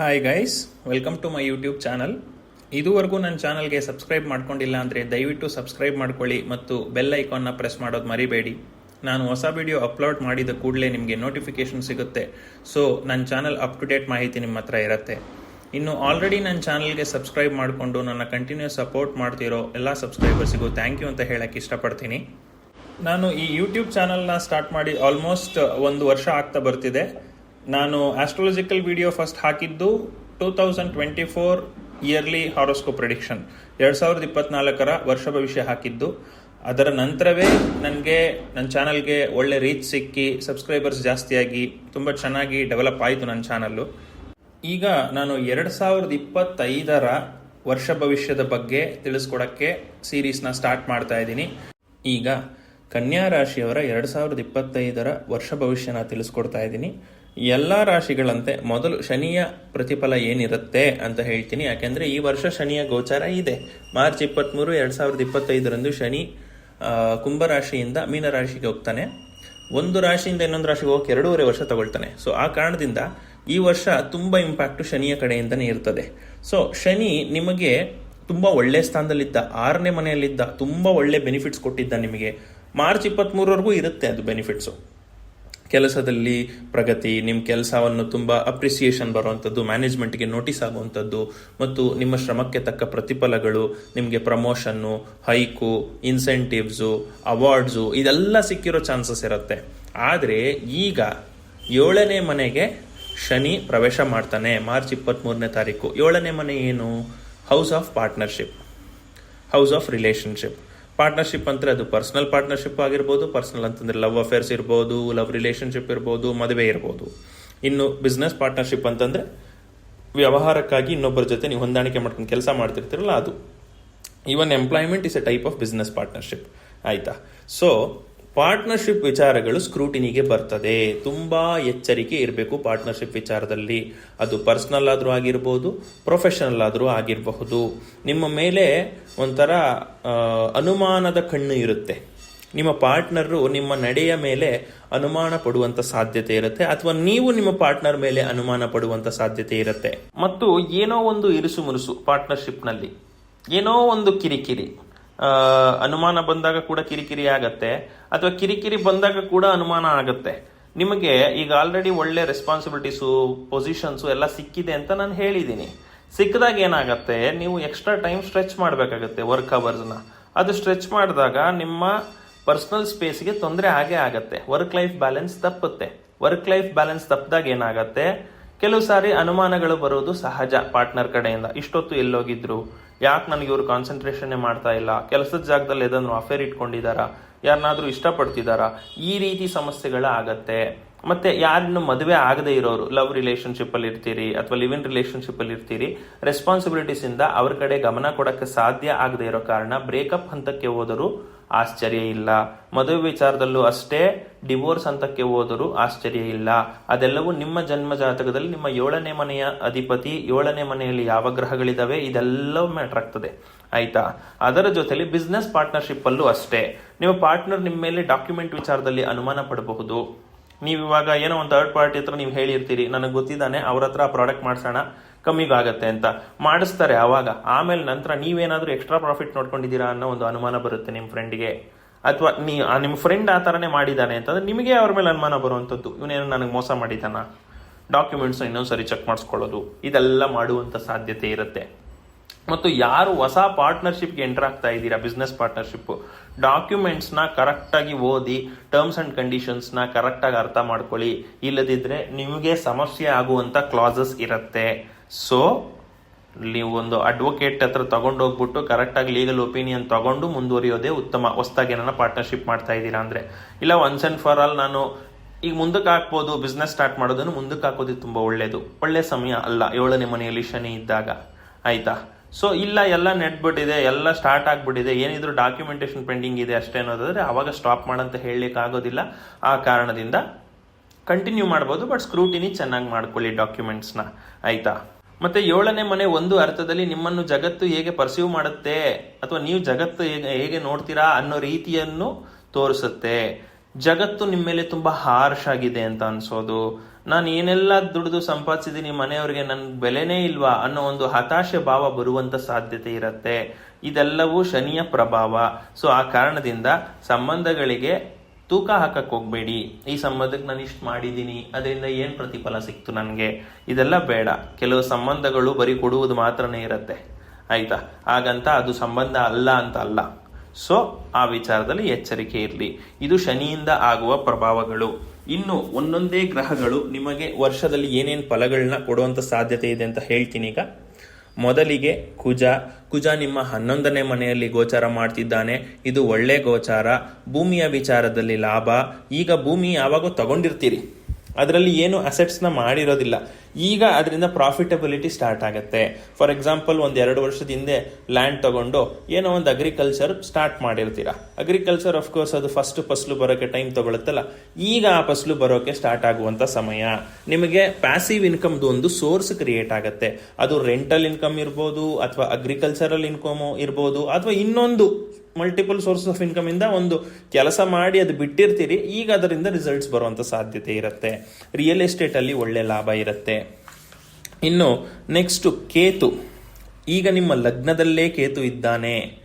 Hi guys welcome to my YouTube channel ಇದುವರೆಗೂ ನನ್ನ ಚಾನಲ್ಗೆ ಸಬ್ಸ್ಕ್ರೈಬ್ ಮಾಡ್ಕೊಂಡಿಲ್ಲ ಅಂದರೆ ದಯವಿಟ್ಟು ಸಬ್ಸ್ಕ್ರೈಬ್ ಮಾಡ್ಕೊಳ್ಳಿ ಮತ್ತು ಬೆಲ್ ಐಕಾನ್ನ ಪ್ರೆಸ್ ಮಾಡೋದು ಮರಿಬೇಡಿ. ನಾನು ಹೊಸ ವಿಡಿಯೋ ಅಪ್ಲೋಡ್ ಮಾಡಿದ ಕೂಡಲೇ ನಿಮಗೆ ನೋಟಿಫಿಕೇಶನ್ ಸಿಗುತ್ತೆ. ಸೊ ನನ್ನ ಚಾನಲ್ ಅಪ್ ಟು ಡೇಟ್ ಮಾಹಿತಿ ನಿಮ್ಮ ಹತ್ರ ಇರುತ್ತೆ. ಇನ್ನು ಆಲ್ರೆಡಿ ನನ್ನ ಚಾನಲ್ಗೆ ಸಬ್ಸ್ಕ್ರೈಬ್ ಮಾಡಿಕೊಂಡು ನನ್ನ ಕಂಟಿನ್ಯೂಸ್ ಸಪೋರ್ಟ್ ಮಾಡ್ತಿರೋ ಎಲ್ಲ ಸಬ್ಸ್ಕ್ರೈಬರ್ಸಿಗೂ ಥ್ಯಾಂಕ್ ಯು ಅಂತ ಹೇಳಕ್ಕೆ ಇಷ್ಟಪಡ್ತೀನಿ. ನಾನು ಈ ಯೂಟ್ಯೂಬ್ ಚಾನಲ್ನ ಸ್ಟಾರ್ಟ್ ಮಾಡಿ ಆಲ್ಮೋಸ್ಟ್ ಒಂದು ವರ್ಷ ಆಗ್ತಾ ಬರ್ತಿದೆ. ನಾನು ಆಸ್ಟ್ರಾಲಜಿಕಲ್ ವಿಡಿಯೋ ಫಸ್ಟ್ ಹಾಕಿದ್ದು two thousand twenty four yearly horoscope prediction ಎರಡು ಸಾವಿರದ ಇಪ್ಪತ್ನಾಲ್ಕರ ವರ್ಷ ಭವಿಷ್ಯ ಹಾಕಿದ್ದು. ಅದರ ನಂತರವೇ ನನಗೆ ನನ್ನ ಚಾನಲ್ಗೆ ಒಳ್ಳೆ ರೀಚ್ ಸಿಕ್ಕಿ ಸಬ್ಸ್ಕ್ರೈಬರ್ಸ್ ಜಾಸ್ತಿಯಾಗಿ, ತುಂಬ ಚೆನ್ನಾಗಿ ಡೆವಲಪ್ ಆಯಿತು ನನ್ನ ಚಾನಲ್ಲು ಈಗ ನಾನು ಎರಡು ಸಾವಿರದ ಇಪ್ಪತ್ತೈದರ ವರ್ಷ ಭವಿಷ್ಯದ ಬಗ್ಗೆ ತಿಳಿಸ್ಕೊಡಕ್ಕೆ ಸೀರೀಸ್ನ ಸ್ಟಾರ್ಟ್ ಮಾಡ್ತಾ ಇದ್ದೀನಿ. ಈಗ ಕನ್ಯಾ ರಾಶಿಯವರ ಎರಡು ಸಾವಿರದ ಇಪ್ಪತ್ತೈದರ ವರ್ಷ ಭವಿಷ್ಯನ ತಿಳಿಸ್ಕೊಡ್ತಾ ಇದ್ದೀನಿ. ಎಲ್ಲ ರಾಶಿಗಳಂತೆ ಮೊದಲು ಶನಿಯ ಪ್ರತಿಫಲ ಏನಿರುತ್ತೆ ಅಂತ ಹೇಳ್ತೀನಿ. ಯಾಕೆಂದ್ರೆ ಈ ವರ್ಷ ಶನಿಯ ಗೋಚಾರ ಇದೆ. ಮಾರ್ಚ್ ಇಪ್ಪತ್ತ್ಮೂರು ಎರಡು ಸಾವಿರದ ಇಪ್ಪತ್ತೈದರಂದು ಶನಿ ಕುಂಭರಾಶಿಯಿಂದ ಮೀನರಾಶಿಗೆ ಹೋಗ್ತಾನೆ. ಒಂದು ರಾಶಿಯಿಂದ ಇನ್ನೊಂದು ರಾಶಿಗೆ ಹೋಗಕ್ಕೆ ಎರಡೂವರೆ ವರ್ಷ ತಗೊಳ್ತಾನೆ. ಸೊ ಆ ಕಾರಣದಿಂದ ಈ ವರ್ಷ ತುಂಬ ಇಂಪ್ಯಾಕ್ಟು ಶನಿಯ ಕಡೆಯಿಂದನೇ ಇರ್ತದೆ. ಸೊ ಶನಿ ನಿಮಗೆ ತುಂಬ ಒಳ್ಳೆ ಸ್ಥಾನದಲ್ಲಿದ್ದ, ಆರನೇ ಮನೆಯಲ್ಲಿದ್ದ, ತುಂಬ ಒಳ್ಳೆ ಬೆನಿಫಿಟ್ಸ್ ಕೊಟ್ಟಿದ್ದ ನಿಮಗೆ. ಮಾರ್ಚ್ ಇಪ್ಪತ್ತ್ಮೂರವರೆಗೂ ಇರುತ್ತೆ ಅದು ಬೆನಿಫಿಟ್ಸು ಕೆಲಸದಲ್ಲಿ ಪ್ರಗತಿ ನಿಮ್ಮ ಕೆಲಸವನ್ನು ತುಂಬ ಅಪ್ರಿಸಿಯೇಷನ್ ಬರುವಂಥದ್ದು ಮ್ಯಾನೇಜ್ಮೆಂಟ್ಗೆ ನೋಟಿಸ್ ಆಗುವಂಥದ್ದು ಮತ್ತು ನಿಮ್ಮ ಶ್ರಮಕ್ಕೆ ತಕ್ಕ ಪ್ರತಿಫಲಗಳು, ನಿಮಗೆ ಪ್ರಮೋಷನ್ನು ಹೈಕು ಇನ್ಸೆಂಟಿವ್ಸು ಅವಾರ್ಡ್ಸು ಇದೆಲ್ಲ ಸಿಕ್ಕಿರೋ ಚಾನ್ಸಸ್ ಇರುತ್ತೆ. ಆದರೆ ಈಗ ಏಳನೇ ಮನೆಗೆ ಶನಿ ಪ್ರವೇಶ ಮಾಡ್ತಾನೆ, ಮಾರ್ಚ್ ಇಪ್ಪತ್ತ್ಮೂರನೇ ತಾರೀಕು. ಏಳನೇ ಮನೆ ಏನು? House of partnership house of relationship partnership ಅಂದ್ರೆ ಅದು ಪರ್ಸನಲ್ ಪಾರ್ಟ್ನರ್ಶಿಪ್ ಆಗಿರ್ಬೋದು, ಪರ್ಸನಲ್ ಅಂತಂದ್ರೆ ಲವ್ ಅಫೇರ್ಸ್ ಇರ್ಬೋದು, ಲವ್ ರಿಲೇಷನ್ಶಿಪ್ ಇರ್ಬೋದು, ಮದುವೆ ಇರ್ಬೋದು. ಇನ್ನು ಬಿಸ್ನೆಸ್ ಪಾರ್ಟ್ನರ್ಶಿಪ್ ಅಂತಂದ್ರೆ ವ್ಯವಹಾರಕ್ಕಾಗಿ ಇನ್ನೊಬ್ಬರ ಜೊತೆ ನೀವು ಹೊಂದಾಣಿಕೆ ಮಾಡ್ಕೊಂಡು ಕೆಲಸ ಮಾಡ್ತಿರ್ತೀರಲ್ಲ ಅದು. Even employment is a type of business partnership ಆಯ್ತಾ? ಸೊ ಪಾರ್ಟ್ನರ್ಶಿಪ್ ವಿಚಾರಗಳು ಸ್ಕ್ರೂಟಿನಿಗೆ ಬರ್ತದೆ. ತುಂಬಾ ಎಚ್ಚರಿಕೆ ಇರಬೇಕು ಪಾರ್ಟ್ನರ್ಶಿಪ್ ವಿಚಾರದಲ್ಲಿ. ಅದು ಪರ್ಸನಲ್ ಆದರೂ ಆಗಿರ್ಬೋದು, ಪ್ರೊಫೆಷನಲ್ ಆದರೂ ಆಗಿರಬಹುದು. ನಿಮ್ಮ ಮೇಲೆ ಒಂಥರ ಅನುಮಾನದ ಕಣ್ಣು ಇರುತ್ತೆ. ನಿಮ್ಮ ಪಾರ್ಟ್ನರು ನಿಮ್ಮ ನಡೆಯ ಮೇಲೆ ಅನುಮಾನ ಪಡುವಂತ ಸಾಧ್ಯತೆ ಇರುತ್ತೆ, ಅಥವಾ ನೀವು ನಿಮ್ಮ ಪಾರ್ಟ್ನರ್ ಮೇಲೆ ಅನುಮಾನ ಪಡುವಂತ ಸಾಧ್ಯತೆ ಇರುತ್ತೆ. ಮತ್ತು ಏನೋ ಒಂದು ಇರುಸು ಮುರುಸು ಪಾರ್ಟ್ನರ್ಶಿಪ್ನಲ್ಲಿ. ಏನೋ ಒಂದು ಕಿರಿಕಿರಿ. ಅನುಮಾನ ಬಂದಾಗ ಕೂಡ ಕಿರಿಕಿರಿ ಆಗತ್ತೆ, ಅಥವಾ ಕಿರಿಕಿರಿ ಬಂದಾಗ ಕೂಡ ಅನುಮಾನ ಆಗತ್ತೆ. ನಿಮಗೆ ಈಗ ಆಲ್ರೆಡಿ ಒಳ್ಳೆ ರೆಸ್ಪಾನ್ಸಿಬಿಲಿಟೀಸು ಪೊಸಿಷನ್ಸು ಎಲ್ಲ ಸಿಕ್ಕಿದೆ ಅಂತ ನಾನು ಹೇಳಿದ್ದೀನಿ ಸಿಕ್ಕಿದಾಗ ಏನಾಗತ್ತೆ, ನೀವು ಎಕ್ಸ್ಟ್ರಾ ಟೈಮ್ ಸ್ಟ್ರೆಚ್ ಮಾಡಬೇಕಾಗತ್ತೆ ವರ್ಕ್ ಅವರ್ಸ್ನ ಅದು ಸ್ಟ್ರೆಚ್ ಮಾಡಿದಾಗ ನಿಮ್ಮ ಪರ್ಸ್ನಲ್ ಸ್ಪೇಸ್ಗೆ ತೊಂದರೆ ಆಗೇ ಆಗತ್ತೆ. ವರ್ಕ್ ಲೈಫ್ ಬ್ಯಾಲೆನ್ಸ್ ತಪ್ಪುತ್ತೆ. ವರ್ಕ್ ಲೈಫ್ ಬ್ಯಾಲೆನ್ಸ್ ತಪ್ಪಿದಾಗ ಏನಾಗತ್ತೆ ಕೆಲವು ಸಾರಿ ಅನುಮಾನಗಳು ಬರೋದು ಸಹಜ ಪಾರ್ಟ್ನರ್ ಕಡೆಯಿಂದ. ಇಷ್ಟೊತ್ತು ಎಲ್ಲೋಗಿದ್ರು. ಯಾಕೆ ನನಗೆ ಇವರು ಕಾನ್ಸಂಟ್ರೇಷನ್ ಮಾಡ್ತಾ ಇಲ್ಲ? ಕೆಲಸದ ಜಾಗದಲ್ಲಿ ಏನಾದ್ರು ಅಫೇರ್ ಇಟ್ಕೊಂಡಿದ್ದಾರಾ ಯಾರನ್ನಾದ್ರೂ ಇಷ್ಟಪಡ್ತಿದ್ದಾರಾ ಈ ರೀತಿ ಸಮಸ್ಯೆಗಳ ಆಗತ್ತೆ. ಮತ್ತೆ ಯಾರನ್ನು ಮದುವೆ ಆಗದೆ ಇರೋರು ಲವ್ ರಿಲೇಷನ್ಶಿಪ್ ಅಲ್ಲಿ ಇರ್ತೀರಿ ಅಥವಾ ಲಿವ್ ಇನ್ ರಿಲೇಶನ್ಶಿಪ್ ಅಲ್ಲಿ ಇರ್ತೀರಿ ರೆಸ್ಪಾನ್ಸಿಬಿಲಿಟೀಸ್ ಇಂದ ಅವ್ರ ಕಡೆ ಗಮನ ಕೊಡಕ್ಕೆ ಸಾಧ್ಯ ಆಗದೆ ಇರೋ ಕಾರಣ ಬ್ರೇಕಪ್ ಹಂತಕ್ಕೆ ಹೋದರೂ ಆಶ್ಚರ್ಯ ಇಲ್ಲ. ಮದುವೆ ವಿಚಾರದಲ್ಲೂ ಅಷ್ಟೇ ಡಿವೋರ್ಸ್ ಹಂತಕ್ಕೆ ಹೋದರೂ ಆಶ್ಚರ್ಯ ಇಲ್ಲ. ಅದೆಲ್ಲವೂ ನಿಮ್ಮ ಜನ್ಮ ಜಾತಕದಲ್ಲಿ ನಿಮ್ಮ ಏಳನೇ ಮನೆಯ ಅಧಿಪತಿ, ಏಳನೇ ಮನೆಯಲ್ಲಿ ಯಾವ ಗ್ರಹಗಳಿದಾವೆ ಇದೆಲ್ಲವೂ ಮ್ಯಾಟರ್ ಆಗ್ತದೆ. ಆಯ್ತಾ? ಅದರ ಜೊತೆಲಿ ಬಿಸ್ನೆಸ್ ಪಾರ್ಟ್ನರ್ಶಿಪ್ ಅಲ್ಲೂ ಅಷ್ಟೇ. ನಿಮ್ಮ ಪಾರ್ಟ್ನರ್ ನಿಮ್ಮ ಮೇಲೆ ಡಾಕ್ಯುಮೆಂಟ್ ವಿಚಾರದಲ್ಲಿ ಅನುಮಾನ ಪಡಬಹುದು. ನೀವು ಇವಾಗ ಏನೋ ಒಂದು ಥರ್ಡ್ ಪಾರ್ಟಿ ಹತ್ರ ನೀವು ಹೇಳಿರ್ತೀರಿ, ನನಗೆ ಗೊತ್ತಿದ್ದಾನೆ, ಅವ್ರ ಹತ್ರ ಪ್ರಾಡಕ್ಟ್ ಮಾಡ್ಸೋಣ ಕಮ್ಮಿಗಾಗತ್ತೆ ಅಂತ. ಮಾಡಿಸ್ತಾರೆ ಆವಾಗ ಆಮೇಲೆ ನಂತರ ನೀವೇನಾದರೂ ಎಕ್ಸ್ಟ್ರಾ ಪ್ರಾಫಿಟ್ ನೋಡ್ಕೊಂಡಿದ್ದೀರಾ ಅನ್ನೋ ಒಂದು ಅನುಮಾನ ಬರುತ್ತೆ ನಿಮ್ಮ ಫ್ರೆಂಡ್ಗೆ ಅಥವಾ ನೀ ನಿಮ್ಮ ಫ್ರೆಂಡ್ ಆ ಥರನೇ ಮಾಡಿದ್ದಾನೆ ಅಂತಂದ್ರೆ ನಿಮಗೆ ಅವ್ರ ಮೇಲೆ ಅನುಮಾನ ಬರುವಂಥದ್ದು. ಇವನೇನು ನನಗೆ ಮೋಸ ಮಾಡಿದ್ದಾನ? ಡಾಕ್ಯುಮೆಂಟ್ಸ್ ಇನ್ನೊಂದ್ಸರಿ ಚೆಕ್ ಮಾಡಿಸ್ಕೊಳ್ಳೋದು. ಇದೆಲ್ಲ ಮಾಡುವಂಥ ಸಾಧ್ಯತೆ ಇರುತ್ತೆ. ಮತ್ತು ಯಾರು ಹೊಸ ಪಾರ್ಟ್ನರ್ಶಿಪ್ಗೆ ಎಂಟರ್ ಆಗ್ತಾ ಇದ್ದೀರಾ ಬಿಸ್ನೆಸ್ ಪಾರ್ಟ್ನರ್ಶಿಪ್ ಡಾಕ್ಯುಮೆಂಟ್ಸ್ನ ಕರೆಕ್ಟಾಗಿ ಓದಿ ಟರ್ಮ್ಸ್ ಅಂಡ್ ಕಂಡೀಷನ್ಸ್ನ ಕರೆಕ್ಟಾಗಿ ಅರ್ಥ ಮಾಡ್ಕೊಳ್ಳಿ. ಇಲ್ಲದಿದ್ರೆ ನಿಮಗೆ ಸಮಸ್ಯೆ ಆಗುವಂಥ ಕ್ಲಾಸಸ್ ಇರುತ್ತೆ. ಸೊ ನೀವು ಒಂದು ಅಡ್ವೊಕೇಟ್ ಹತ್ರ ತಗೊಂಡು ಹೋಗ್ಬಿಟ್ಟು ಕರೆಕ್ಟಾಗಿ ಲೀಗಲ್ ಒಪಿನಿಯನ್ ತಗೊಂಡು ಮುಂದುವರಿಯೋದೇ ಉತ್ತಮ. ಹೊಸದಾಗಿ ಏನಾರ ಪಾರ್ಟ್ನರ್ಶಿಪ್ ಮಾಡ್ತಾ ಇದ್ದೀರಾ ಅಂದ್ರೆ. ಇಲ್ಲ ಒನ್ಸ್ ಅಂಡ್ ಫಾರ್ ಆಲ್ ನಾನು ಈಗ ಮುಂದಕ್ಕೆ ಹಾಕ್ಬೋದು ಬಿಸ್ನೆಸ್ ಸ್ಟಾರ್ಟ್ ಮಾಡೋದನ್ನು ಮುಂದಕ್ಕೆ ಹಾಕೋದು ತುಂಬಾ ಒಳ್ಳೇದು. ಒಳ್ಳೆ ಸಮಯ ಅಲ್ಲ. ಏಳನೇ ಮನೆಯಲ್ಲಿ ಶನಿ ಇದ್ದಾಗ. ಆಯ್ತಾ? ಸೊ ಇಲ್ಲ, ಎಲ್ಲ ನೆಟ್ಬಿಟ್ಟಿದೆ ಎಲ್ಲ ಸ್ಟಾರ್ಟ್ ಆಗಿಬಿಟ್ಟಿದೆ, ಏನಿದ್ರು ಡಾಕ್ಯುಮೆಂಟೇಷನ್ ಪೆಂಡಿಂಗ್ ಇದೆ ಅಷ್ಟೇ ಅನ್ನೋದಾದರೆ ಅವಾಗ ಸ್ಟಾಪ್ ಮಾಡಂತ ಹೇಳಲಿಕ್ಕೆ ಆಗೋದಿಲ್ಲ. ಆ ಕಾರಣದಿಂದ ಕಂಟಿನ್ಯೂ ಮಾಡ್ಬೋದು ಬಟ್ ಸ್ಕ್ರೂಟಿನಿ ಚೆನ್ನಾಗಿ ಮಾಡ್ಕೊಳ್ಳಿ ಡಾಕ್ಯುಮೆಂಟ್ಸ್ನ ಆಯ್ತಾ? ಮತ್ತೆ ಏಳನೇ ಮನೆ ಒಂದು ಅರ್ಥದಲ್ಲಿ ನಿಮ್ಮನ್ನು ಜಗತ್ತು ಹೇಗೆ ಪರ್ಸೀವ್ ಮಾಡುತ್ತೆ, ಅಥವಾ ನೀವು ಜಗತ್ತು ಹೇಗೆ ಹೇಗೆ ನೋಡ್ತೀರಾ ಅನ್ನೋ ರೀತಿಯನ್ನು ತೋರಿಸುತ್ತೆ. ಜಗತ್ತು ನಿಮ್ಮ ಮೇಲೆ ತುಂಬಾ ಹಾರ್ಶ್ ಆಗಿದೆ ಅಂತ ಅನ್ಸೋದು. ನಾನು ಏನೆಲ್ಲ ದುಡಿದು ಸಂಪಾದಿಸಿದ್ದೀನಿ ಮನೆಯವ್ರಿಗೆ ನನ್ ಬೆಲೆನೇ ಇಲ್ವಾ ಅನ್ನೋ ಒಂದು ಹತಾಶೆ ಭಾವ ಬರುವಂತ ಸಾಧ್ಯತೆ ಇರುತ್ತೆ. ಇದೆಲ್ಲವೂ ಶನಿಯ ಪ್ರಭಾವ. ಸೊ ಆ ಕಾರಣದಿಂದ ಸಂಬಂಧಗಳಿಗೆ ತೂಕ ಹಾಕಕ್ ಹೋಗ್ಬೇಡಿ. ಈ ಸಂಬಂಧಕ್ಕೆ ನಾನು ಇಷ್ಟು ಮಾಡಿದ್ದೀನಿ ಅದರಿಂದ ಏನ್ ಪ್ರತಿಫಲ ಸಿಕ್ತು ನನಗೆ? ಇದೆಲ್ಲ ಬೇಡ. ಕೆಲವು ಸಂಬಂಧಗಳು ಬರೀ ಕೊಡುವುದು ಮಾತ್ರನೇ ಇರುತ್ತೆ. ಆಯ್ತಾ? ಹಾಗಂತ ಅದು ಸಂಬಂಧ ಅಲ್ಲ ಅಂತ ಅಲ್ಲ. ಸೊ ಆ ವಿಚಾರದಲ್ಲಿ ಎಚ್ಚರಿಕೆ ಇರಲಿ. ಇದು ಶನಿಯಿಂದ ಆಗುವ ಪ್ರಭಾವಗಳು. ಇನ್ನು ಒಂದೊಂದೇ ಗ್ರಹಗಳು ನಿಮಗೆ ವರ್ಷದಲ್ಲಿ ಏನೇನು ಫಲಗಳನ್ನ ಕೊಡುವಂಥ ಸಾಧ್ಯತೆ ಇದೆ ಅಂತ ಹೇಳ್ತೀನಿ ಈಗ. ಮೊದಲಿಗೆ ಕುಜ. ಕುಜ ನಿಮ್ಮ ಹನ್ನೊಂದನೇ ಮನೆಯಲ್ಲಿ ಗೋಚಾರ ಮಾಡ್ತಿದ್ದಾನೆ. ಇದು ಒಳ್ಳೆ ಗೋಚಾರ. ಭೂಮಿಯ ವಿಚಾರದಲ್ಲಿ ಲಾಭ. ಈಗ ಭೂಮಿ ಯಾವಾಗೋ ತಗೊಂಡಿರ್ತೀರಿ. ಅದರಲ್ಲಿ ಏನು ಅಸೆಟ್ಸ್ನ ಮಾಡಿರೋದಿಲ್ಲ. ಈಗ ಅದರಿಂದ ಪ್ರಾಫಿಟಬಿಲಿಟಿ ಸ್ಟಾರ್ಟ್ ಆಗುತ್ತೆ. ಫಾರ್ ಎಕ್ಸಾಂಪಲ್ ಒಂದು ಎರಡು ವರ್ಷದ ಹಿಂದೆ ಲ್ಯಾಂಡ್ ತಗೊಂಡು ಏನೋ ಒಂದು ಅಗ್ರಿಕಲ್ಚರ್ ಸ್ಟಾರ್ಟ್ ಮಾಡಿರ್ತೀರಾ. ಅಗ್ರಿಕಲ್ಚರ್ ಕೋರ್ಸ್ ಅದು ಫಸ್ಟ್ ಫಸ್ಲು ಬರೋಕ್ಕೆ ಟೈಮ್ ತಗೊಳುತ್ತಲ್ಲ. ಈಗ ಆ ಫಸ್ಲು ಬರೋಕ್ಕೆ ಸ್ಟಾರ್ಟ್ ಆಗುವಂತ ಸಮಯ. ನಿಮಗೆ ಪ್ಯಾಸಿವ್ ಇನ್ಕಮ್ದು ಒಂದು ಸೋರ್ಸ್ ಕ್ರಿಯೇಟ್ ಆಗುತ್ತೆ. ಅದು ರೆಂಟಲ್ ಇನ್ಕಮ್ ಇರ್ಬೋದು, ಅಥವಾ ಅಗ್ರಿಕಲ್ಚರಲ್ ಇನ್ಕಮ್ ಇರ್ಬೋದು, ಅಥವಾ ಇನ್ನೊಂದು ಮಲ್ಟಿಪಲ್ ಸೋರ್ಸ್ ಆಫ್ ಇನ್ಕಮ್ ಇಂದ ಒಂದು ಕೆಲಸ ಮಾಡಿ ಅದು ಬಿಟ್ಟಿರ್ತೀರಿ, ಈಗ ಅದರಿಂದ ರಿಸಲ್ಟ್ಸ್ ಬರುವಂತ ಸಾಧ್ಯತೆ ಇರುತ್ತೆ. ರಿಯಲ್ ಎಸ್ಟೇಟ್ ಅಲ್ಲಿ ಒಳ್ಳೆ ಲಾಭ ಇರುತ್ತೆ. ಇನ್ನು ನೆಕ್ಸ್ಟ್ ಕೇತು. ಈಗ ನಿಮ್ಮ ಲಗ್ನದಲ್ಲೇ ಕೇತು ಇದ್ದಾನೆ.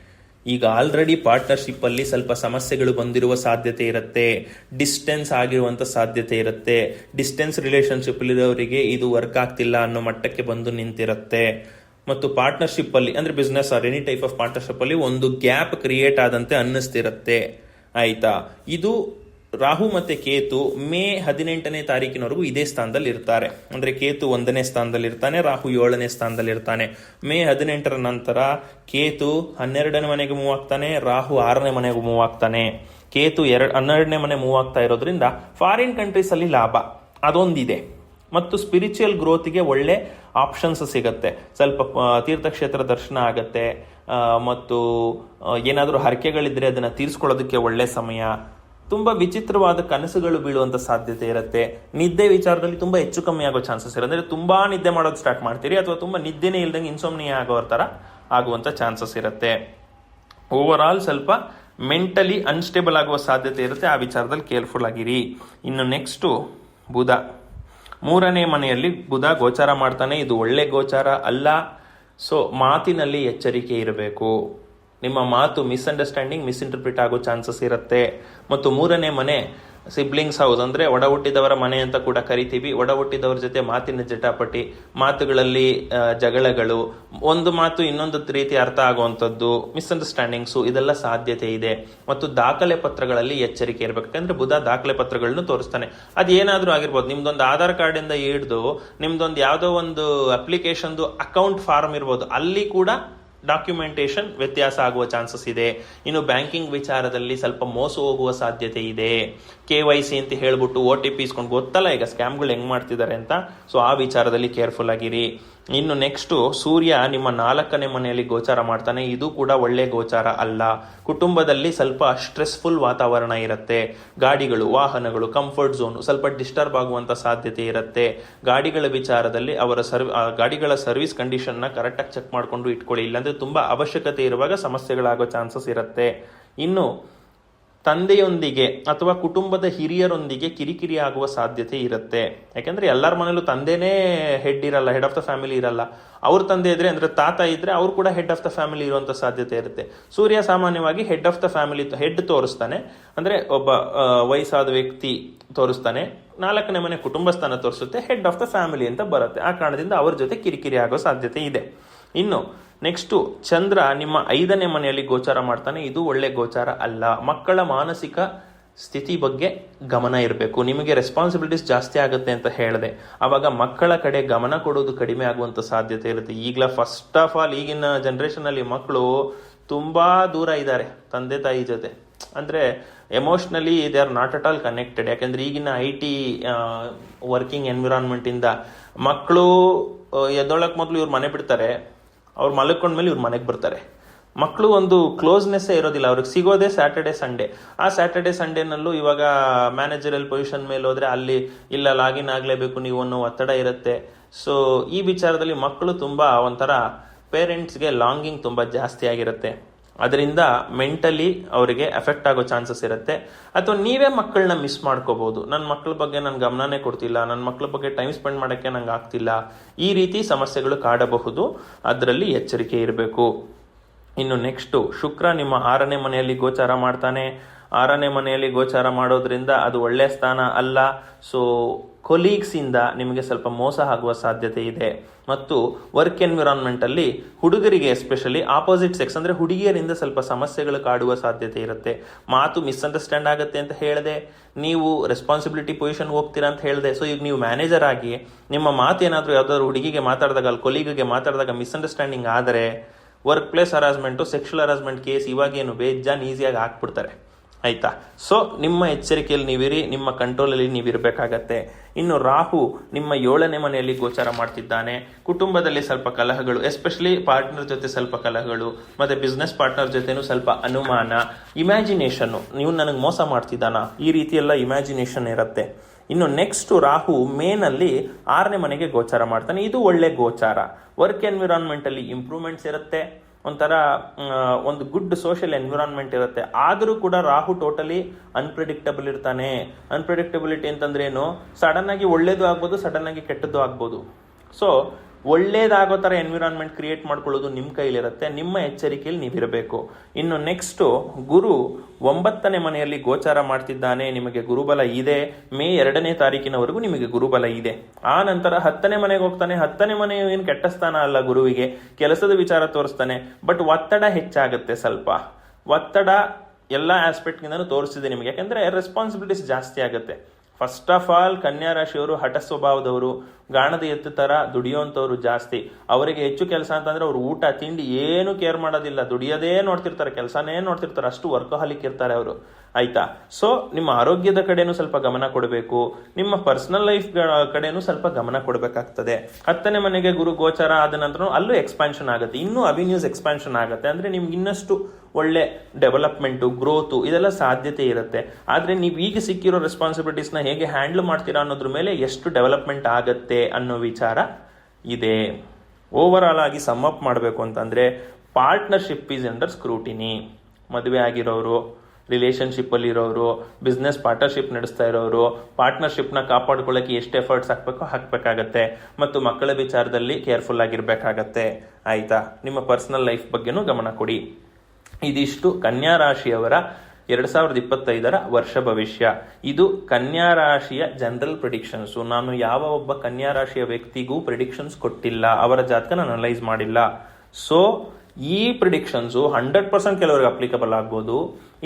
ಈಗ ಆಲ್ರೆಡಿ ಪಾರ್ಟ್ನರ್ಶಿಪ್ ಅಲ್ಲಿ ಸ್ವಲ್ಪ ಸಮಸ್ಯೆಗಳು ಬಂದಿರುವ ಸಾಧ್ಯತೆ ಇರುತ್ತೆ. ಡಿಸ್ಟೆನ್ಸ್ ಆಗಿರುವಂತ ಸಾಧ್ಯತೆ ಇರುತ್ತೆ. ಡಿಸ್ಟೆನ್ಸ್ ರಿಲೇಶನ್ಶಿಪ್ ಇರೋರಿಗೆ ಇದು ವರ್ಕ್ ಆಗ್ತಿಲ್ಲ ಅನ್ನೋ ಮಟ್ಟಕ್ಕೆ ಬಂದು ನಿಂತಿರುತ್ತೆ. ಮತ್ತು ಪಾರ್ಟ್ನರ್ಶಿಪ್ ಅಲ್ಲಿ, ಅಂದ್ರೆ business or any type of partnership ಅಲ್ಲಿ ಒಂದು ಗ್ಯಾಪ್ ಕ್ರಿಯೇಟ್ ಆದಂತೆ ಅನ್ನಿಸ್ತಿರುತ್ತೆ. ಆಯ್ತಾ? ಇದು ರಾಹು ಮತ್ತೆ ಕೇತು ಮೇ ಹದಿನೆಂಟನೇ ತಾರೀಕಿನವರೆಗೂ ಇದೇ ಸ್ಥಾನದಲ್ಲಿ ಇರ್ತಾರೆ. ಅಂದ್ರೆ ಕೇತು ಒಂದನೇ ಸ್ಥಾನದಲ್ಲಿ ಇರ್ತಾನೆ, ರಾಹು ಏಳನೇ ಸ್ಥಾನದಲ್ಲಿ ಇರ್ತಾನೆ. ಮೇ ಹದಿನೆಂಟರ ನಂತರ ಕೇತು ಹನ್ನೆರಡನೇ ಮನೆಗೆ ಮೂವ್ ಆಗ್ತಾನೆ, ರಾಹು ಆರನೇ ಮನೆಗೆ ಮೂವ್ ಆಗ್ತಾನೆ. ಕೇತು ಎರಡ್, ಹನ್ನೆರಡನೇ ಮನೆ ಮೂವ್ ಆಗ್ತಾ ಇರೋದ್ರಿಂದ ಫಾರಿನ್ ಕಂಟ್ರೀಸ್ ಅಲ್ಲಿ ಲಾಭ. ಅದೊಂದಿದೆ. ಮತ್ತು ಸ್ಪಿರಿಚುವಲ್ ಗ್ರೋತ್ಗೆ ಒಳ್ಳೆ ಆಪ್ಷನ್ಸ್ ಸಿಗುತ್ತೆ. ಸ್ವಲ್ಪ ತೀರ್ಥಕ್ಷೇತ್ರ ದರ್ಶನ ಆಗತ್ತೆ ಮತ್ತು ಏನಾದರೂ ಹರಕೆಗಳಿದ್ರೆ ಅದನ್ನ ತೀರಿಸ್ಕೊಳ್ಳೋದಕ್ಕೆ ಒಳ್ಳೆ ಸಮಯ. ತುಂಬ ವಿಚಿತ್ರವಾದ ಕನಸುಗಳು ಬೀಳುವಂತ ಸಾಧ್ಯತೆ ಇರುತ್ತೆ. ನಿದ್ದೆ ವಿಚಾರದಲ್ಲಿ ತುಂಬಾ ಹೆಚ್ಚು ಕಮ್ಮಿ ಆಗೋ ಚಾನ್ಸಸ್ ಇರುತ್ತೆ. ಅಂದ್ರೆ ತುಂಬಾ ನಿದ್ದೆ ಮಾಡೋದು ಸ್ಟಾರ್ಟ್ ಮಾಡ್ತೀರಿ, ಅಥವಾ ತುಂಬಾ ನಿದ್ದೆನೇ ಇಲ್ದಂಗೆ ಇನ್ಸೋಮ್ನಿಯ ಆಗೋ ಥರ ಆಗುವಂತ ಚಾನ್ಸಸ್ ಇರುತ್ತೆ. ಓವರ್ ಆಲ್ ಸ್ವಲ್ಪ ಮೆಂಟಲಿ ಅನ್ಸ್ಟೇಬಲ್ ಆಗುವ ಸಾಧ್ಯತೆ ಇರುತ್ತೆ. ಆ ವಿಚಾರದಲ್ಲಿ ಕೇರ್ಫುಲ್ ಆಗಿರಿ. ಇನ್ನು ನೆಕ್ಸ್ಟು ಬುಧ. ಮೂರನೇ ಮನೆಯಲ್ಲಿ ಬುಧ ಗೋಚಾರ ಮಾಡ್ತಾನೆ, ಇದು ಒಳ್ಳೆ ಗೋಚಾರ ಅಲ್ಲ. ಸೊ ಮಾತಿನಲ್ಲಿ ಎಚ್ಚರಿಕೆ ಇರಬೇಕು. ನಿಮ್ಮ ಮಾತು ಮಿಸ್ಅಂಡರ್ಸ್ಟ್ಯಾಂಡಿಂಗ್ ಮಿಸ್ಇಂಟರ್ಪ್ರಿಟ್ ಆಗೋ ಚಾನ್ಸಸ್ ಇರುತ್ತೆ. ಮತ್ತು ಮೂರನೇ ಮನೆ ಸಿಬ್ಲಿಂಗ್ಸ್ ಹೌಸ್ ಅಂದ್ರೆ ಒಡ ಹುಟ್ಟಿದವರ ಮನೆ ಅಂತ ಕೂಡ ಕರಿತೀವಿ. ಒಡ ಹುಟ್ಟಿದವರ ಜೊತೆ ಮಾತಿನ ಜಟಾಪಟಿ, ಮಾತುಗಳಲ್ಲಿ ಜಗಳಗಳು, ಒಂದು ಮಾತು ಇನ್ನೊಂದು ರೀತಿ ಅರ್ಥ ಆಗುವಂಥದ್ದು ಮಿಸ್ಅಂಡರ್ಸ್ಟ್ಯಾಂಡಿಂಗ್ಸು ಇದೆಲ್ಲ ಸಾಧ್ಯತೆ ಇದೆ. ಮತ್ತು ದಾಖಲೆ ಪತ್ರಗಳಲ್ಲಿ ಎಚ್ಚರಿಕೆ ಇರಬೇಕು. ಯಾಕಂದ್ರೆ ಬುಧ ದಾಖಲೆ ಪತ್ರಗಳನ್ನು ತೋರಿಸ್ತಾನೆ. ಅದು ಏನಾದರೂ ಆಗಿರ್ಬೋದು. ನಿಮ್ದೊಂದು ಆಧಾರ್ ಕಾರ್ಡ್ ಇಂದ ಹಿಡಿದು, ನಿಮ್ದೊಂದು ಯಾವುದೋ ಒಂದು ಅಪ್ಲಿಕೇಶನ್ದು ಅಕೌಂಟ್ ಫಾರ್ಮ್ ಇರ್ಬೋದು. ಅಲ್ಲಿ ಕೂಡ ಡಾಕ್ಯುಮೆಂಟೇಶನ್ ವ್ಯತ್ಯಾಸ ಆಗುವ ಚಾನ್ಸಸ್ ಇದೆ. ಇನ್ನು ಬ್ಯಾಂಕಿಂಗ್ ವಿಚಾರದಲ್ಲಿ ಸ್ವಲ್ಪ ಮೋಸ ಹೋಗುವ ಸಾಧ್ಯತೆ ಇದೆ. ಕೆ ವೈ ಸಿ ಅಂತ ಹೇಳ್ಬಿಟ್ಟು ಓ ಟಿ ಪಿ ಇಸ್ಕೊಂಡು ಗೊತ್ತಲ್ಲ ಈಗ ಸ್ಕ್ಯಾಮ್ಗಳು ಹೆಂಗ್ ಮಾಡ್ತಿದ್ದಾರೆ ಅಂತ? ಸೊ ಆ ವಿಚಾರದಲ್ಲಿ ಕೇರ್ಫುಲ್ ಆಗಿರಿ. ಇನ್ನು ನೆಕ್ಸ್ಟ್ ಸೂರ್ಯ ನಿಮ್ಮ ನಾಲ್ಕನೇ ಮನೆಯಲ್ಲಿ ಗೋಚಾರ ಮಾಡ್ತಾನೆ. ಇದು ಕೂಡ ಒಳ್ಳೆ ಗೋಚಾರ ಅಲ್ಲ. ಕುಟುಂಬದಲ್ಲಿ ಸ್ವಲ್ಪ ಸ್ಟ್ರೆಸ್ಫುಲ್ ವಾತಾವರಣ ಇರುತ್ತೆ. ಗಾಡಿಗಳು, ವಾಹನಗಳು ಕಂಫರ್ಟ್ ಝೋನ್ ಸ್ವಲ್ಪ ಡಿಸ್ಟರ್ಬ್ ಆಗುವಂತ ಸಾಧ್ಯತೆ ಇರುತ್ತೆ. ಗಾಡಿಗಳ ವಿಚಾರದಲ್ಲಿ ಅವರ ಸರ್ವ್ ಗಾಡಿಗಳ ಸರ್ವಿಸ್ ಕಂಡೀಷನ್ನ ಕರೆಕ್ಟಾಗಿ ಚೆಕ್ ಮಾಡ್ಕೊಂಡು ಇಟ್ಕೊಳ್ಳಿ. ಇಲ್ಲಾಂದ್ರೆ ತುಂಬಾ ಅವಶ್ಯಕತೆ ಇರುವಾಗ ಸಮಸ್ಯೆಗಳಾಗೋ ಚಾನ್ಸಸ್ ಇರುತ್ತೆ. ಇನ್ನು ತಂದೆಯೊಂದಿಗೆ ಅಥವಾ ಕುಟುಂಬದ ಹಿರಿಯರೊಂದಿಗೆ ಕಿರಿಕಿರಿ ಆಗುವ ಸಾಧ್ಯತೆ ಇರುತ್ತೆ. ಯಾಕೆಂದ್ರೆ ಎಲ್ಲರ ಮನೇಲೂ ತಂದೆನೇ ಹೆಡ್ ಇರಲ್ಲ ಹೆಡ್ ಆಫ್ ದ ಫ್ಯಾಮಿಲಿ ಇರಲ್ಲ. ಅವ್ರ ತಂದೆ ಇದ್ರೆ ಅಂದ್ರೆ ತಾತ ಇದ್ರೆ ಅವ್ರು ಕೂಡ ಹೆಡ್ ಆಫ್ ದ ಫ್ಯಾಮಿಲಿ ಇರುವಂತ ಸಾಧ್ಯತೆ ಇರುತ್ತೆ. ಸೂರ್ಯ ಸಾಮಾನ್ಯವಾಗಿ head of the family head ತೋರಿಸ್ತಾನೆ. ಅಂದ್ರೆ ಒಬ್ಬ ವಯಸ್ಸಾದ ವ್ಯಕ್ತಿ ತೋರಿಸ್ತಾನೆ. ನಾಲ್ಕನೇ ಮನೆ ಕುಟುಂಬಸ್ಥಾನ ತೋರಿಸುತ್ತೆ ಹೆಡ್ ಆಫ್ ದ ಫ್ಯಾಮಿಲಿ ಅಂತ ಬರುತ್ತೆ. ಆ ಕಾರಣದಿಂದ ಅವ್ರ ಜೊತೆ ಕಿರಿಕಿರಿ ಆಗೋ ಸಾಧ್ಯತೆ ಇದೆ. ಇನ್ನು ನೆಕ್ಸ್ಟು ಚಂದ್ರ ನಿಮ್ಮ ಐದನೇ ಮನೆಯಲ್ಲಿ ಗೋಚಾರ ಮಾಡ್ತಾನೆ, ಇದು ಒಳ್ಳೆ ಗೋಚಾರ ಅಲ್ಲ. ಮಕ್ಕಳ ಮಾನಸಿಕ ಸ್ಥಿತಿ ಬಗ್ಗೆ ಗಮನ ಇರಬೇಕು. ನಿಮಗೆ ರೆಸ್ಪಾನ್ಸಿಬಿಲಿಟೀಸ್ ಜಾಸ್ತಿ ಆಗುತ್ತೆ ಅಂತ ಹೇಳಿದೆ. ಆವಾಗ ಮಕ್ಕಳ ಕಡೆ ಗಮನ ಕೊಡೋದು ಕಡಿಮೆ ಆಗುವಂಥ ಸಾಧ್ಯತೆ ಇರುತ್ತೆ. ಈಗಲ ಫಸ್ಟ್ ಆಫ್ ಆಲ್ ಈಗಿನ ಜನರೇಷನ್ ಅಲ್ಲಿ ಮಕ್ಕಳು ತುಂಬ ದೂರ ಇದ್ದಾರೆ, ತಂದೆ ತಾಯಿ ಜೊತೆ. ಅಂದ್ರೆ emotionally they are not at all connected ಯಾಕಂದ್ರೆ ಈಗಿನ ಐ ಟಿ ವರ್ಕಿಂಗ್ ಎನ್ವಿರಾನ್ಮೆಂಟ್ ಇಂದ ಮಕ್ಕಳು ಎದ್ದೊಳಕ್ಕೆ ಮೊದಲು ಇವ್ರು ಮನೆ ಬಿಡ್ತಾರೆ. ಅವ್ರು ಮಲ್ಕೊಂಡ್ಮೇಲೆ ಇವ್ರು ಮನೆಗೆ ಬರ್ತಾರೆ. ಮಕ್ಕಳು ಒಂದು ಕ್ಲೋಸ್ನೆಸ್ ಇರೋದಿಲ್ಲ. ಅವ್ರಿಗೆ ಸಿಗೋದೇ ಸ್ಯಾಟರ್ಡೆ ಸಂಡೇ ಆ ಸ್ಯಾಟರ್ಡೆ ಸಂಡೇನಲ್ಲೂ ಇವಾಗ ಮ್ಯಾನೇಜರಲ್ ಪೊಸಿಷನ್ ಮೇಲೆ ಹೋದ್ರೆ ಅಲ್ಲಿ ಇಲ್ಲ ಲಾಗಿನ್ ಆಗಲೇಬೇಕು, ನೀವು ಅನ್ನೋ ಒತ್ತಡ ಇರುತ್ತೆ. ಸೊ ಈ ವಿಚಾರದಲ್ಲಿ ಮಕ್ಕಳು ತುಂಬಾ ಒಂಥರ ಪೇರೆಂಟ್ಸ್ಗೆ ಲಾಂಗಿಂಗ್ ತುಂಬಾ ಜಾಸ್ತಿ ಆಗಿರುತ್ತೆ. ಅದರಿಂದ ಮೆಂಟಲಿ ಅವರಿಗೆ ಎಫೆಕ್ಟ್ ಆಗೋ ಚಾನ್ಸಸ್ ಇರುತ್ತೆ. ಅಥವಾ ನೀವೇ ಮಕ್ಕಳನ್ನ ಮಿಸ್ ಮಾಡ್ಕೋಬಹುದು ನನ್ನ ಮಕ್ಕಳ ಬಗ್ಗೆ ನಾನು ಗಮನನೇ ಕೊಡ್ತಿಲ್ಲ. ನನ್ನ ಮಕ್ಕಳ ಬಗ್ಗೆ ಟೈಮ್ ಸ್ಪೆಂಡ್ ಮಾಡೋಕ್ಕೆ ನಂಗೆ ಆಗ್ತಿಲ್ಲ. ಈ ರೀತಿ ಸಮಸ್ಯೆಗಳು ಕಾಡಬಹುದು. ಅದರಲ್ಲಿ ಎಚ್ಚರಿಕೆ ಇರಬೇಕು. ಇನ್ನು ನೆಕ್ಸ್ಟು ಶುಕ್ರ ನಿಮ್ಮ ಆರನೇ ಮನೆಯಲ್ಲಿ ಗೋಚಾರ ಮಾಡ್ತಾನೆ. ಆರನೇ ಮನೆಯಲ್ಲಿ ಗೋಚಾರ ಮಾಡೋದ್ರಿಂದ ಅದು ಒಳ್ಳೆಯ ಸ್ಥಾನ ಅಲ್ಲ. ಸೊ ಕೊಲೀಗ್ಸಿಂದ ನಿಮಗೆ ಸ್ವಲ್ಪ ಮೋಸ ಆಗುವ ಸಾಧ್ಯತೆ ಇದೆ. ಮತ್ತು ವರ್ಕ್ ಎನ್ವಿರಾನ್ಮೆಂಟಲ್ಲಿ ಹುಡುಗರಿಗೆ ಎಸ್ಪೆಷಲಿ ಆಪೋಸಿಟ್ ಸೆಕ್ಸ್ ಅಂದರೆ ಹುಡುಗಿಯರಿಂದ ಸ್ವಲ್ಪ ಸಮಸ್ಯೆಗಳು ಕಾಡುವ ಸಾಧ್ಯತೆ ಇರುತ್ತೆ. ಮಾತು ಮಿಸ್ಅಂಡರ್ಸ್ಟ್ಯಾಂಡ್ ಆಗುತ್ತೆ ಅಂತ ಹೇಳಿದೆ, ನೀವು ರೆಸ್ಪಾನ್ಸಿಬಿಲಿಟಿ ಪೊಸಿಷನ್ ಹೋಗ್ತೀರಾ ಅಂತ ಹೇಳಿದೆ. ಸೊ ಈಗ ನೀವು ಮ್ಯಾನೇಜರ್ ಆಗಿ ನಿಮ್ಮ ಮಾತು ಏನಾದರೂ ಯಾವುದಾದ್ರು ಹುಡುಗಿಗೆ ಮಾತಾಡಿದಾಗ, ಅಲ್ಲಿ ಕೊಲೀಗಿಗೆ ಮಾತಾಡಿದಾಗ ಮಿಸ್ಅಂಡರ್ಸ್ಟ್ಯಾಂಡಿಂಗ್ ಆದರೆ work place harassment sexual harassment case ಇವಾಗೇನು ಬೇಜಾನ್ ಈಸಿಯಾಗಿ ಹಾಕ್ಬಿಡ್ತಾರೆ. ಆಯ್ತಾ? ಸೊ ನಿಮ್ಮ ಎಚ್ಚರಿಕೆಯಲ್ಲಿ ನೀವಿರಿ, ನಿಮ್ಮ ಕಂಟ್ರೋಲಲ್ಲಿ ನೀವಿರಬೇಕಾಗತ್ತೆ. ಇನ್ನು ರಾಹು ನಿಮ್ಮ ಏಳನೇ ಮನೆಯಲ್ಲಿ ಗೋಚಾರ ಮಾಡ್ತಿದ್ದಾನೆ. ಕುಟುಂಬದಲ್ಲಿ ಸ್ವಲ್ಪ ಕಲಹಗಳು ಎಸ್ಪೆಷಲಿ ಪಾರ್ಟ್ನರ್ ಜೊತೆ ಸ್ವಲ್ಪ ಕಲಹಗಳು, ಮತ್ತೆ ಬಿಸ್ನೆಸ್ ಪಾರ್ಟ್ನರ್ ಜೊತೆನೂ ಸ್ವಲ್ಪ ಅನುಮಾನ ಇಮ್ಯಾಜಿನೇಷನ್ನು ನೀವು ನನಗೆ ಮೋಸ ಮಾಡ್ತಿದ್ದಾನ? ಈ ರೀತಿ ಎಲ್ಲ ಇಮ್ಯಾಜಿನೇಷನ್ ಇರುತ್ತೆ. ಇನ್ನು ನೆಕ್ಸ್ಟ್ ರಾಹು ಮೇನಲ್ಲಿ ಆರನೇ ಮನೆಗೆ ಗೋಚಾರ ಮಾಡ್ತಾನೆ. ಇದು ಒಳ್ಳೆ ಗೋಚಾರ. ವರ್ಕ್ ಎನ್ವಿರಾನ್ಮೆಂಟಲ್ಲಿ ಇಂಪ್ರೂವ್ಮೆಂಟ್ಸ್ ಇರುತ್ತೆ. ಒಂಥರ ಒಂದು ಗುಡ್ ಸೋಷಿಯಲ್ ಎನ್ವಿರಾನ್ಮೆಂಟ್ ಇರುತ್ತೆ. ಆದರೂ ಕೂಡ ರಾಹು ಟೋಟಲಿ ಅನ್ಪ್ರಿಡಿಕ್ಟಬಲ್ ಇರ್ತಾನೆ. ಅನ್ಪ್ರಿಡಿಕ್ಟಬಿಲಿಟಿ ಅಂತಂದ್ರೆ ಏನು? ಸಡನ್ ಆಗಿ ಒಳ್ಳೇದು ಆಗ್ಬೋದು ಸಡನ್ ಆಗಿ ಕೆಟ್ಟದ್ದು ಆಗ್ಬೋದು. ಸೊ ಒಳ್ಳೇದಾಗೋ ಥರ ಎನ್ವಿರಾನ್ಮೆಂಟ್ ಕ್ರಿಯೇಟ್ ಮಾಡ್ಕೊಳ್ಳೋದು ನಿಮ್ಮ ಕೈಲಿರುತ್ತೆ, ನಿಮ್ಮ ಎಚ್ಚರಿಕೆಯಲ್ಲಿ ನೀವಿರಬೇಕು. ಇನ್ನು ನೆಕ್ಸ್ಟು ಗುರು ಒಂಬತ್ತನೇ ಮನೆಯಲ್ಲಿ ಗೋಚಾರ ಮಾಡ್ತಿದ್ದಾನೆ, ನಿಮಗೆ ಗುರುಬಲ ಇದೆ. ಮೇ ಎರಡನೇ ತಾರೀಕಿನವರೆಗೂ ನಿಮಗೆ ಗುರುಬಲ ಇದೆ. ಆ ನಂತರ ಹತ್ತನೇ ಮನೆಗೆ ಹೋಗ್ತಾನೆ. ಹತ್ತನೇ ಮನೆ ಏನು ಕೆಟ್ಟ ಸ್ಥಾನ ಅಲ್ಲ ಗುರುವಿಗೆ. ಕೆಲಸದ ವಿಚಾರ ತೋರಿಸ್ತಾನೆ ಬಟ್ ಒತ್ತಡ ಹೆಚ್ಚಾಗುತ್ತೆ ಸ್ವಲ್ಪ. ಒತ್ತಡ ಎಲ್ಲ ಆಸ್ಪೆಕ್ಟ್ಗಿಂದನೂ ತೋರಿಸಿದೆ ನಿಮಗೆ. ಯಾಕಂದ್ರೆ ರೆಸ್ಪಾನ್ಸಿಬಿಲಿಟೀಸ್ ಜಾಸ್ತಿ ಆಗುತ್ತೆ. ಫಸ್ಟ್ ಆಫ್ ಆಲ್ ಕನ್ಯಾ ರಾಶಿಯವರು ಹಠ ಸ್ವಭಾವದವರು. ಗಾಣದ ಎತ್ತು ತರ ದುಡಿಯೋಂಥವ್ರು ಜಾಸ್ತಿ. ಅವರಿಗೆ ಹೆಚ್ಚು ಕೆಲಸ ಅಂತಂದ್ರೆ ಅವ್ರು ಊಟ, ತಿಂಡಿ ಏನು ಕೇರ್ ಮಾಡೋದಿಲ್ಲ. ದುಡಿಯೋದೇ ನೋಡ್ತಿರ್ತಾರೆ, ಕೆಲಸನೇ ನೋಡ್ತಿರ್ತಾರೆ. ಅಷ್ಟು ವರ್ಕಹಾಲಿಕ್ ಇರ್ತಾರೆ ಅವರು. ಆಯ್ತಾ? ಸೊ ನಿಮ್ಮ ಆರೋಗ್ಯದ ಕಡೆನೂ ಸ್ವಲ್ಪ ಗಮನ ಕೊಡಬೇಕು. ನಿಮ್ಮ ಪರ್ಸನಲ್ ಲೈಫ್ ಕಡೆನೂ ಸ್ವಲ್ಪ ಗಮನ ಕೊಡಬೇಕಾಗ್ತದೆ. ಹತ್ತನೇ ಮನೆಗೆ ಗುರು ಗೋಚಾರ ಆದ ನಂತರ ಅಲ್ಲೂ ಎಕ್ಸ್ಪಾನ್ಷನ್ ಆಗುತ್ತೆ. ಇನ್ನೂ ಅವಿನ್ಯೂಸ್ ಎಕ್ಸ್ಪಾನ್ಷನ್ ಆಗುತ್ತೆ. ಅಂದ್ರೆ ನಿಮ್ಗೆ ಇನ್ನಷ್ಟು ಒಳ್ಳೆ ಡೆವಲಪ್ಮೆಂಟು, ಗ್ರೋತು ಇದೆಲ್ಲ ಸಾಧ್ಯತೆ ಇರುತ್ತೆ. ಆದರೆ ನೀವು ಈಗ ಸಿಕ್ಕಿರೋ ರೆಸ್ಪಾನ್ಸಿಬಿಲಿಟೀಸ್ನ ಹೇಗೆ ಹ್ಯಾಂಡಲ್ ಮಾಡ್ತೀರಾ ಅನ್ನೋದ್ರ ಮೇಲೆ ಎಷ್ಟು ಡೆವಲಪ್ಮೆಂಟ್ ಆಗತ್ತೆ ಅನ್ನೋ ವಿಚಾರ ಇದೆ. ಓವರ್ ಆಲ್ ಆಗಿ ಸಮ್ ಅಪ್ ಮಾಡಬೇಕು ಅಂತಂದರೆ ಪಾರ್ಟ್ನರ್ಶಿಪ್ ಈಸ್ ಅಂಡರ್ ಸ್ಕ್ರೂಟಿನಿ ಮದುವೆ ಆಗಿರೋರು ರಿಲೇಶನ್ಶಿಪ್ ಅಲ್ಲಿ ಇರೋರು ಬಿಸ್ನೆಸ್ ಪಾರ್ಟ್ನರ್ಶಿಪ್ ನಡೆಸ್ತಾ ಇರೋರು ಪಾರ್ಟ್ನರ್ಶಿಪ್ನ ಕಾಪಾಡ್ಕೊಳ್ಳೋಕೆ ಎಷ್ಟು ಎಫರ್ಟ್ಸ್ ಹಾಕಬೇಕೋ ಹಾಕಬೇಕಾಗತ್ತೆ. ಮತ್ತು ಮಕ್ಕಳ ವಿಚಾರದಲ್ಲಿ ಕೇರ್ಫುಲ್ ಆಗಿರ್ಬೇಕಾಗತ್ತೆ. ಆಯ್ತಾ? ನಿಮ್ಮ ಪರ್ಸನಲ್ ಲೈಫ್ ಬಗ್ಗೆನೂ ಗಮನ ಕೊಡಿ. ಇದಿಷ್ಟು ಕನ್ಯಾ ರಾಶಿಯವರ ಎರಡ್ ಸಾವಿರದ ಇಪ್ಪತ್ತೈದರ ವರ್ಷ ಭವಿಷ್ಯ. ಇದು ಕನ್ಯಾ ರಾಶಿಯ ಜನರಲ್ ಪ್ರಿಡಿಕ್ಷನ್ಸ್ ನಾನು ಯಾವ ಒಬ್ಬ ಕನ್ಯಾ ರಾಶಿಯ ವ್ಯಕ್ತಿಗೂ ಪ್ರಿಡಿಕ್ಷನ್ಸ್ ಕೊಟ್ಟಿಲ್ಲ. ಅವರ ಜಾತಕ ನಾನು ಅನಲೈಸ್ ಮಾಡಿಲ್ಲ. ಸೊ ಈ ಪ್ರಿಡಿಕ್ಷನ್ಸು ಹಂಡ್ರೆಡ್ ಪರ್ಸೆಂಟ್ ಕೆಲವರಿಗೆ ಅಪ್ಲಿಕಬಲ್ ಆಗ್ಬೋದು,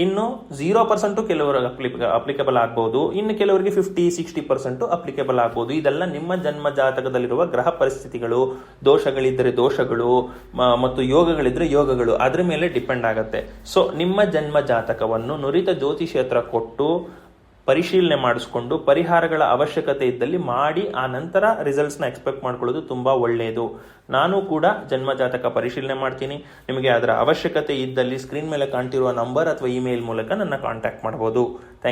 ಇನ್ನು ಝೀರೋ ಪರ್ಸೆಂಟು ಕೆಲವರಿಗೆ ಅಪ್ಲಿಕಬಲ್ ಆಗ್ಬೋದು, ಇನ್ನು ಕೆಲವರಿಗೆ ಫಿಫ್ಟಿ ಸಿಕ್ಸ್ಟಿ ಪರ್ಸೆಂಟು ಅಪ್ಲಿಕೇಬಲ್ ಆಗ್ಬೋದು. ಇದೆಲ್ಲ ನಿಮ್ಮ ಜನ್ಮ ಜಾತಕದಲ್ಲಿರುವ ಗ್ರಹ ಪರಿಸ್ಥಿತಿಗಳು, ದೋಷಗಳಿದ್ದರೆ ದೋಷಗಳು ಮತ್ತು ಯೋಗಗಳಿದ್ರೆ ಯೋಗಗಳು, ಅದರ ಮೇಲೆ ಡಿಪೆಂಡ್ ಆಗುತ್ತೆ. ಸೊ ನಿಮ್ಮ ಜನ್ಮ ಜಾತಕವನ್ನು ನುರಿತ ಜ್ಯೋತಿಷಿ ಹತ್ರ ಕೊಟ್ಟು ಪರಿಶೀಲನೆ ಮಾಡಿಸ್ಕೊಂಡು ಪರಿಹಾರಗಳ ಅವಶ್ಯಕತೆ ಇದ್ದಲ್ಲಿ ಮಾಡಿ ಆ ನಂತರ ರಿಸಲ್ಟ್ಸ್ನ ಎಕ್ಸ್ಪೆಕ್ಟ್ ಮಾಡ್ಕೊಳ್ಳೋದು ತುಂಬಾ ಒಳ್ಳೆಯದು ನಾನು ಕೂಡ ಜನ್ಮಜಾತಕ ಪರಿಶೀಲನೆ ಮಾಡ್ತೀನಿ. ನಿಮಗೆ ಅದರ ಅವಶ್ಯಕತೆ ಇದ್ದಲ್ಲಿ ಸ್ಕ್ರೀನ್ ಮೇಲೆ ಕಾಣ್ತಿರುವ ನಂಬರ್ ಅಥವಾ ಇಮೇಲ್ ಮೂಲಕ ನನ್ನ ಕಾಂಟ್ಯಾಕ್ಟ್ ಮಾಡಬಹುದು ಥ್ಯಾಂಕ್